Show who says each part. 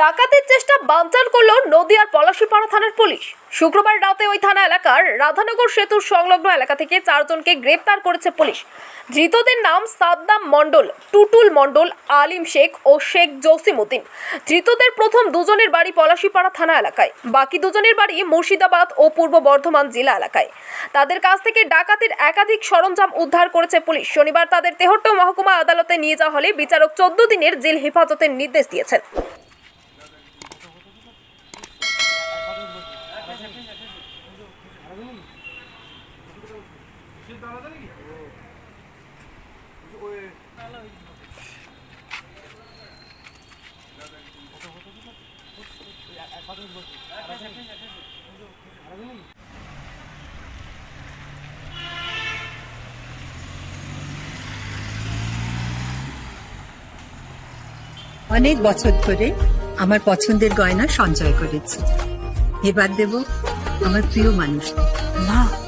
Speaker 1: ডাকাতির চেষ্টা বানচাল করল নদিয়ার পলাশীপাড়া থানার পুলিশ। শুক্রবার রাতে ওই থানা এলাকার রাধানগর সেতুর সংলগ্ন এলাকা থেকে চারজনকে গ্রেপ্তার করেছে পুলিশ। ধৃতদের নাম সাদ্দাম মণ্ডল, টুটুল মণ্ডল, আলিম শেখ ও শেখ জসিমউদ্দিন। ধৃতদের প্রথম দুজনের বাড়ি পলাশীপাড়া থানা এলাকায়। বাকি দুজনের বাড়ি মুর্শিদাবাদ ও পূর্ব বর্ধমান জেলা এলাকায়। তাদের কাছ থেকে ডাকাতির একাধিক সরঞ্জাম উদ্ধার করেছে পুলিশ। শনিবার তাদের তেহট্ট মহকুমা আদালতে নিয়ে যাওয়া হলে বিচারক চোদ্দ দিনের জেল হেফাজতের নির্দেশ দিয়েছেন।
Speaker 2: অনেক বছর ধরে আমার পছন্দের গয়না সঞ্চয় করেছি। এবার দেব আমার প্রিয় মানুষ
Speaker 3: মা!